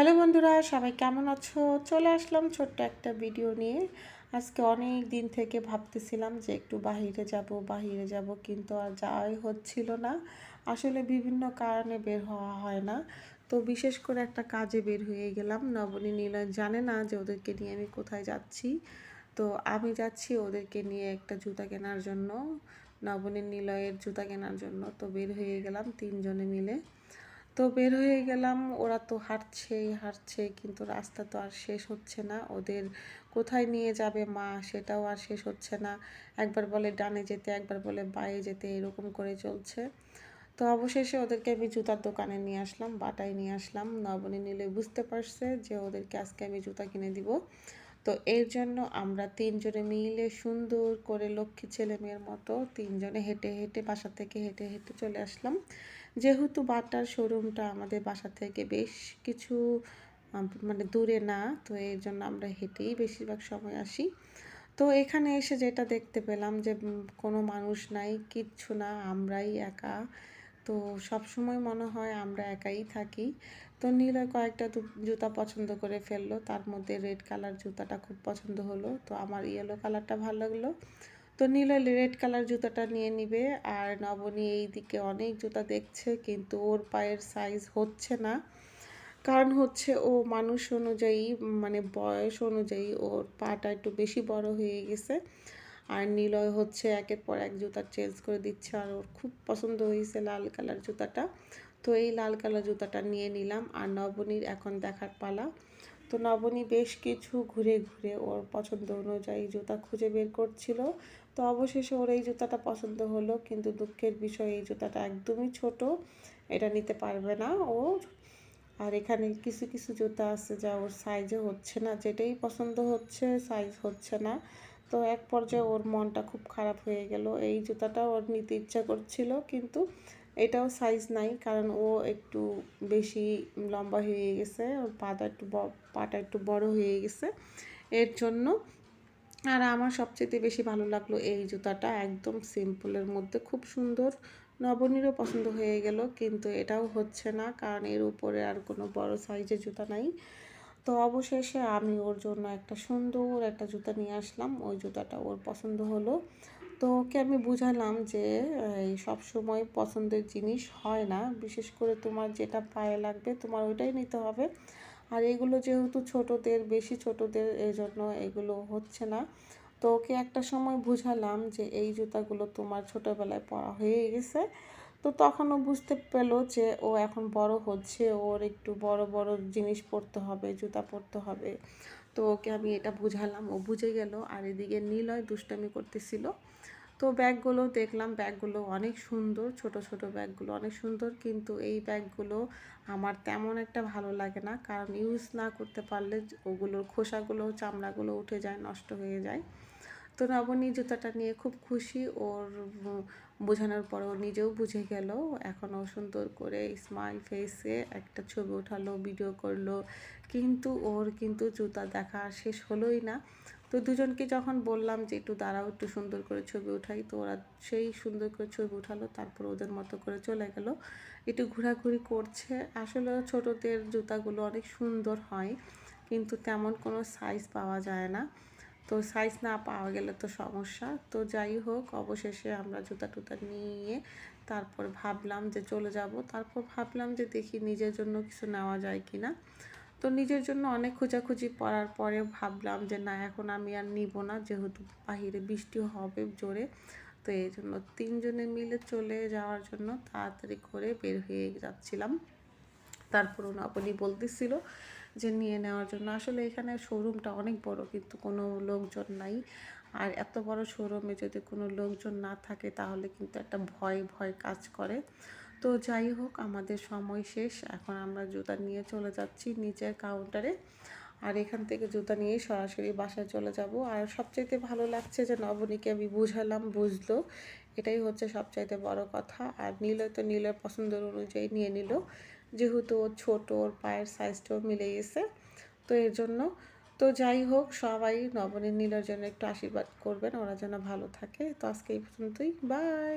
Hello বন্ধুরা, সবাই কেমন আছো? চলে আসলাম ছোট্ট একটা ভিডিও নিয়ে। আজকে অনেক দিন থেকে ভাবতেছিলাম যে একটু বাহিরে যাব বাহিরে যাব, কিন্তু আর যাওয়াই হচ্ছিল না। আসলে বিভিন্ন কারণে বের হওয়া হয় না। তো বিশেষ করে একটা কাজে বের হয়ে গেলাম। নবনী নীলা জানে না যে ওদেরকে নিয়ে আমি কোথায় যাচ্ছি। তো আমি যাচ্ছি ওদেরকে নিয়ে একটা জুতা কেনার জন্য, নবনী নিলয়ের জুতা কেনার জন্য। তো বের হয়ে গেলাম তিনজনে মিলে। তো বের হয়ে গেলাম। ওরা তো হাঁটছেই হাঁটছে, কিন্তু রাস্তা তো আর শেষ হচ্ছে না। ওদের কোথায় নিয়ে যাবে মা সেটাও আর শেষ হচ্ছে না। একবার বলে ডানে যেতে, একবার বলে বায়ে যেতে এরকম করে চলছে। তো অবশেষে ওদেরকে আমি জুতার দোকানে নিয়ে আসলাম, বাটায় নিয়ে আসলাম। নবনী নিলে বুঝতে পারছে যে ওদেরকে আজকে আমি জুতা কিনে দিব। তো এর জন্য আমরা তিনজনে মিলে সুন্দর করে লক্ষ্মী ছেলে মেয়ের মতো তিনজনে হেঁটে হেঁটে বাসা থেকে হেঁটে হেঁটে চলে আসলাম। যেহেতু বাটার শোরুমটা আমাদের বাসা থেকে বেশ কিছু মানে দূরে না, তো এর জন্য আমরা হেঁটেই বেশিরভাগ সময় আসি। তো এখানে এসে যেটা দেখতে পেলাম যে কোনো মানুষ নাই, কিচ্ছু না, আমরাই একা। তো সব সময় মনে হয় আমরা একাই থাকি। তো নীলয় কয়েকটা জুতা পছন্দ করে ফেলল। তার মধ্যে রেড কালার জুতাটা খুব পছন্দ হলো। তো আমার ইয়েলো কালারটা ভালো লাগল। তো নীলয় রেড কালার জুতাটা নিয়ে নিবে। আর নবনী এই দিকে অনেক জুতা দেখছে, কিন্তু ওর পায়ের সাইজ হচ্ছে না। কারণ হচ্ছে ও মানুষ অনুযায়ী মানে বয়স অনুযায়ী ওর পাটা একটু বেশি বড় হয়ে গেছে। আর নীলয় হচ্ছে একের পর এক জুতা চেঞ্জ করে দিচ্ছে আর ওর খুব পছন্দ হয়েছে লাল কালার জুতাটা। তো এই লাল কালার জুতাটা নিয়ে নিলাম আর নবনীর এখন দেখার পালা। তো নবনী বেশ কিছু ঘুরে ঘুরে ওর পছন্দ অনুযায়ী জুতা খুঁজে বের করছিল। তো অবশেষে ওর এই জুতাটা পছন্দ হলো, কিন্তু দুঃখের বিষয় এই জুতাটা একদমই ছোট, এটা নিতে পারবে না ও। আর এখানে কিছু কিছু জুতা আছে যা ওর সাইজে হচ্ছে না, যেটাই পছন্দ হচ্ছে সাইজ হচ্ছে না। তো এক পর্যায়ে ওর মনটা খুব খারাপ হয়ে গেল। এই জুতাটা ওর নিতে ইচ্ছা করছিল, কিন্তু এটাও সাইজ নাই, কারণ ও একটু বেশি লম্বা হয়ে গেছে, ওর পাটা একটু পাটা একটু বড় হয়ে গেছে। এর জন্য আর আমার সবচেয়ে বেশি ভালো লাগল এই জুতাটা, একদম সিম্পলের মধ্যে খুব সুন্দর, নবনীরও পছন্দ হয়ে গেল, কিন্তু এটাও হচ্ছে না, কারণ এর উপরে আর কোনো বড় সাইজের জুতা নাই। তো অবশেষে আমি ওর জন্য একটা সুন্দর একটা জুতা নিয়ে আসলাম। ওই জুতাটা ওর পছন্দ হলো। তো ওকে আমি বুঝালাম যে এই সবসময় পছন্দের জিনিস হয় না। বিশেষ করে তোমার যেটা পায়ে লাগবে, তোমার ওইটাই নিতে হবে। আর এগুলো যেহেতু ছোটোদের, বেশি ছোটোদের এই জন্য এগুলো হচ্ছে না। তো ওকে একটা সময় বুঝালাম যে, এই জুতাগুলো তোমার ছোটোবেলায় পরা হয়ে গেছে। তো তখনও বুঝতে পেল যে ও এখন বড় হচ্ছে, ওর একটু বড় বড় জিনিস পরতে হবে, জুতা পরতে হবে। তো ওকে আমি এটা বুঝালাম, ও বুঝে গেল। আর এদিকে নীলয় দুষ্টামি করতেছিল। তো ব্যাগগুলো দেখলাম, ব্যাগগুলো অনেক সুন্দর, ছোট ছোট ব্যাগগুলো অনেক সুন্দর। কিন্তু এই ব্যাগগুলো আমার তেমন একটা ভালো লাগে না। কারণ ইউজ না করতে পারলে ওগুলোর খোসাগুলো, চামড়াগুলো উঠে যায়, নষ্ট হয়ে যায়। তো নবনী জুতাটা নিয়ে খুব খুশি। ওর বোঝানোর পর ও নিজেও বুঝে গেল। এখন ও সুন্দর করে স্মাইল ফেসে একটা ছবি উঠালো ভিডিও করল। কিন্তু ওর কিন্তু জুতা দেখা শেষ হলোই না। তো দুজনকে যখন বললাম যে, একটু দাঁড়াও, একটু সুন্দর করে ছবি উঠাই। তো ওরা সেই সুন্দর করে ছবি উঠালো, তারপর ওদের মতো করে চলে গেল। একটু ঘোরাঘুরি করছে। আসলে ছোটোদের জুতাগুলো অনেক সুন্দর হয়, কিন্তু তেমন কোনো সাইজ পাওয়া যায় না। তো সাইজ না পাওয়া গেলে তো সমস্যা। তো যাই হোক, অবশেষে আমরা জুতা টুতা নিয়ে তারপর ভাবলাম যে চলে যাব। তারপর ভাবলাম যে দেখি নিজের জন্য কিছু নেওয়া যায় কি না তো নিজের জন্য অনেক খোঁজাখুঁজি পড়ার পরে ভাবলাম যে না, এখন আমি আর নিব না, যেহেতু বাহিরে বৃষ্টি হবে জোরে। তো এই জন্য তিনজনে মিলে চলে যাওয়ার জন্য তাড়াতাড়ি করে বের হয়ে যাচ্ছিলাম। তারপর আপনি বলতেছিল যে নিয়ে নেওয়ার জন্য। আসলে এখানে শোরুমটা অনেক বড়, কিন্তু কোনো লোকজন নাই। আর এত বড় শোরুমে যদি কোনো লোকজন না থাকে, তাহলে কিন্তু একটা ভয় ভয় কাজ করে। তো যাই হোক, আমাদের সময় শেষ। এখন আমরা জুতা নিয়ে চলে যাচ্ছি নিচের কাউন্টারে আর এখান থেকে জুতা নিয়ে সরাসরি বাসায় চলে যাব। আর সবচাইতে ভালো লাগছে যে নবনীকে আমি বুঝালাম, বুঝলো। এটাই হচ্ছে সবচাইতে বড় কথা। আর নিলে তো নীলের পছন্দের অনুযায়ী নিয়ে নিল। যেহেতু ওর ছোটো, ওর পায়ের সাইজটাও মিলে গেছে। তো এর জন্য, তো যাই হোক, সবাই নবনীর নীলের জন্য একটু আশীর্বাদ করবেন, ওরা যেন ভালো থাকে। তো আজকে এই পর্যন্তই। বাই